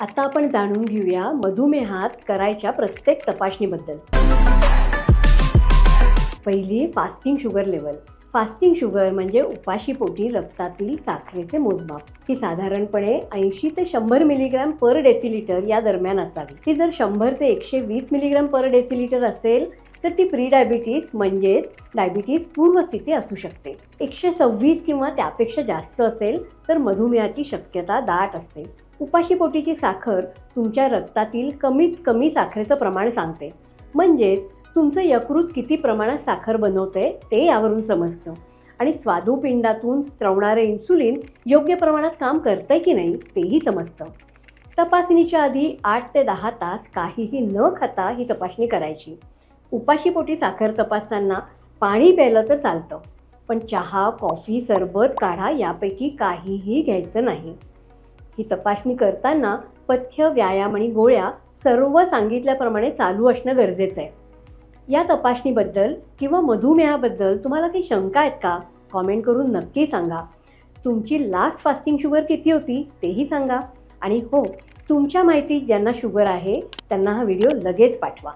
आता आपण जाणून घेऊया मधुमेहात करायच्या प्रत्येक तपासणीबद्दल. पहिली fasting sugar level fasting sugar म्हणजे उपाशीपोटी रक्तातील साखरेचे मोजमाप. ही साधारणपणे ऐंशी ते शंभर मिलीग्रॅम पर डेसिलिटर या दरम्यान असावी. ती जर शंभर ते एकशे वीस मिलीग्रॅम पर डेसिलिटर असेल तर ती प्री डायबिटीज म्हणजेच डायबिटीज पूर्वस्थिती असू शकते. एकशे सव्वीस किंवा त्यापेक्षा जास्त असेल तर मधुमेहाची शक्यता दाट असते. उपाशीपोटीची साखर तुमच्या रक्तातील कमीत कमी साखरेचं प्रमाण सांगते. म्हणजेच तुमचं यकृत किती प्रमाणात साखर बनवते ते यावरून समजतं. आणि स्वादुपिंडातून स्त्रवणारे इन्सुलिन योग्य प्रमाणात काम करतंय की नाही तेही समजतं. तपासणीच्या आधी आठ ते दहा तास काहीही न खाता ही तपासणी करायची. उपाशीपोटी साखर तपासताना पाणी प्यायलं तर चालतं. पण चहा कॉफी सरबत काढा यापैकी काहीही घ्यायचं नाही. ही तपासणी करताना पथ्य व्यायाम आणि गोळ्या सर्व सांगितल्याप्रमाणे चालू असणं गरजेचं आहे. या तपासणीबद्दल किंवा मधुमेहाबद्दल तुम्हाला काही शंका आहेत का? कॉमेंट करून नक्की सांगा. तुमची लास्ट फास्टिंग शुगर किती होती तेही सांगा. आणि हो तुमच्या माहितीत ज्यांना शुगर आहे त्यांना हा व्हिडिओ लगेच पाठवा.